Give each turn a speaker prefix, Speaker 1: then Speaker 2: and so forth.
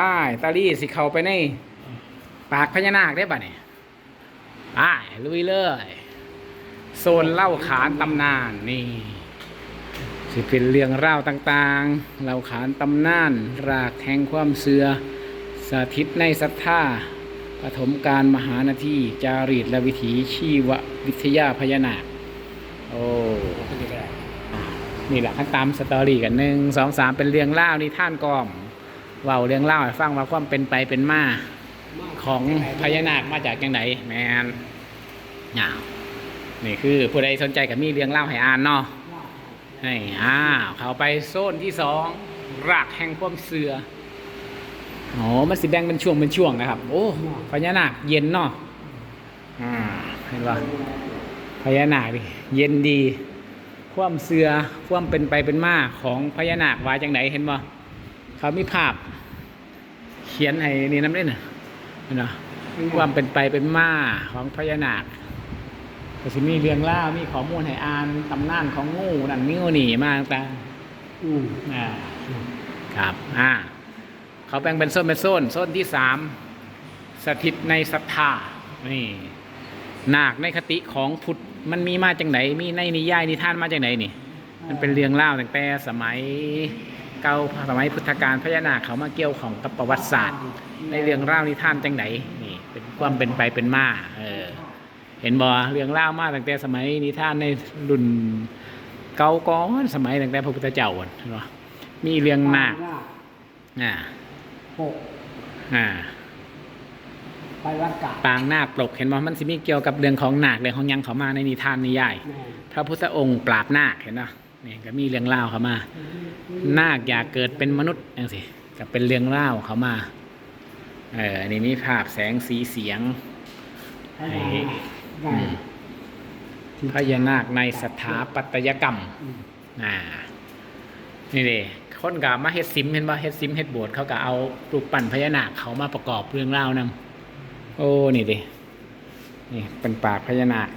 Speaker 1: ป้ายตาลี่สิเข้าไปใน ปากพญานาคได้ป่ะเนี่ยป้ายลุยเลย โซนเล่าขานตำนานนี่สิเป็นเรื่องเล่าวต่างๆเล่าขานตำนาน รากแห่งความเสือสถิตในศรัทธาปฐมการมหานาทีจารีตและวิถีชีววิทยาพญานาค โอ้นี่แหละขั้นตามสตอรี่กันหนึ่งสองสามเป็นเรื่องเล่าวนิท่านกล่อม เว้าเรื่องเล่าให้ฟังว่าความเป็นไปเป็นมาของพญานาคมาจากยังไงแมนยาวนี่คือผู้ใดสนใจกับมีเรื่องเล่าให้อ่านเนาะนี่อ้าวเขาไปโซนที่สองรากแห่งความเสือโอ๋อมันสิแบ่งเป็นช่วงเป็นช่วงนะครับ โอ้พญานาคเย็นเนาะอ่าเห็นปะพญานาคดิเย็นดี ความเสือความเป็นไปเป็นมาของพญานาคว่าจังไหนเห็นบ่ เขามีภาพ เขียนให้นี่น้ำเล่นน่ะเห็นบ่ความเป็นไปเป็นมาของพญานาคก็สิมีเรื่องเล่าวมีข้อมูลให้อ่านตำนานของงูนั่นนิ้วหนีมาต่าง
Speaker 2: อืม
Speaker 1: ๆอ่าครับอ่าเขาแบ่งเป็นโซนเป็นโซนโซนที่สามสถิตในศรัทธานี่นาคในคติของพุทธมันมีมาจากไหนมีในนิยายนิทานมาจากไหนนี่ มันเป็นเรื่องเล่าวตั้งแต่สมัย เก่าสมัยพุทธกาลพญานาคเขามาเกี่ยวของกับประวัติศาสตร์ ในเรื่องเล่าวนิทานจังไหนนี่เป็นความเป็นไปเป็นมาเออเห็นบ่เรื่องเล่าวมาตั้งแต่สมัยนิทานในรุ่นเก่าก่อนสมัยตั้งแต่พระพุทธเจ้าอะเห็นบ่มีเรื่องนาคอ่า
Speaker 2: หก
Speaker 1: อ่า
Speaker 2: ไปวัดกา
Speaker 1: ปางนาคปลกเห็นบ่มันสิมีเกี่ยวกับเรื่องของนาคเรื่องของหยังเขามาในนิทานนิยาย
Speaker 2: แม่
Speaker 1: พระพุทธองค์ปราบนาคเห็นป่ะ นี่ก็มีเรื่องเล่าวเขามานาคอยากเกิดเป็นมนุษย์จังสิก็เป็นเรื่องเล่าวเขามาเอออันนี้มีภาพแสงสีเสียง
Speaker 2: พญานาคไง
Speaker 1: อืมพญานาคในสถาปัตยกรรม
Speaker 2: อืม
Speaker 1: อ่านี่เลยคนกับมาเฮ็ดซิมเห็นป่ะเฮ็ดซิมเฮ็ดโบสถ์เขาก็เอารูปปั้นพญานาคเขามาประกอบเรื่องเล่าวนำโอ้นี่ดินี่เป็นปากพญานาค